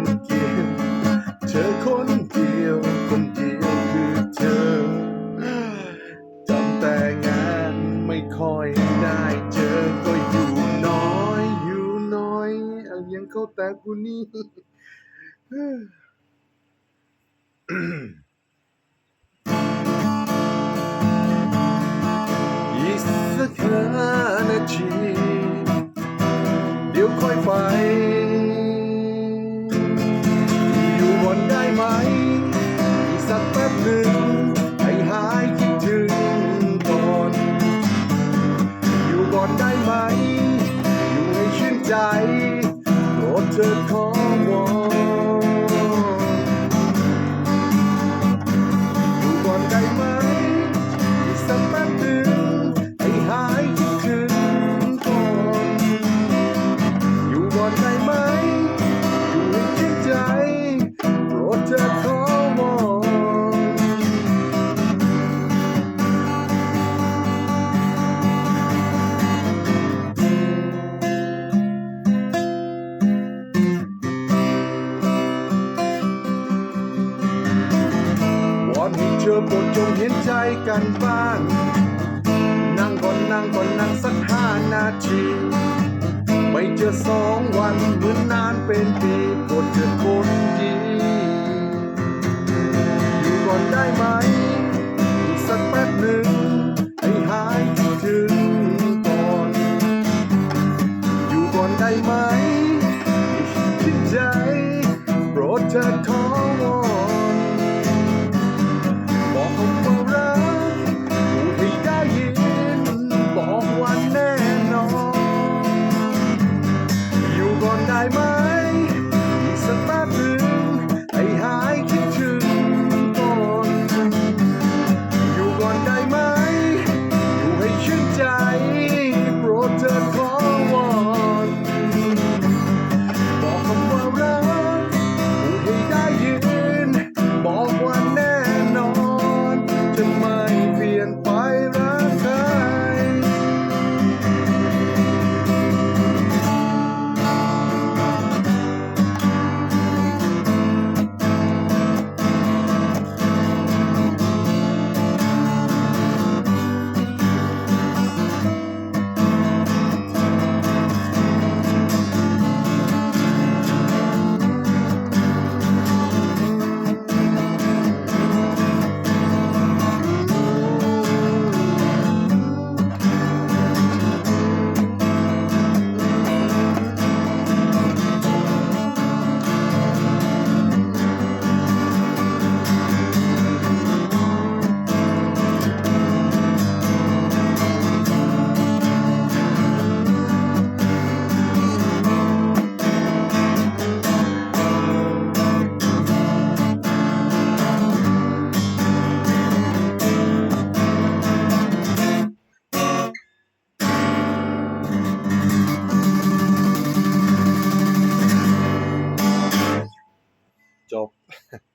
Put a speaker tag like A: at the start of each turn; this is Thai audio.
A: นเกียร์เธอคนเดียวคนเดียวคือเธอจำแต่งานไม่ค่อยได้เจอก็อยู่น้อยอยู่น้อยเอายังเข้าแต่กูนี่ อนได้ไหม อยู่ให้ชื่นใจโปรดเธอขอวอน ปรดจงเห็นใจกันบ้าง นั่งก่อนนั่งก่อนนั่งสักห้านาที ไม่เจอสองวันเหมือนนานเป็นปีปรดเถิดคนดี อยู่ก่อนได้ไหม สักแป๊บหนึ่งให้หายถึงก่อน อยู่ก่อนได้ไหม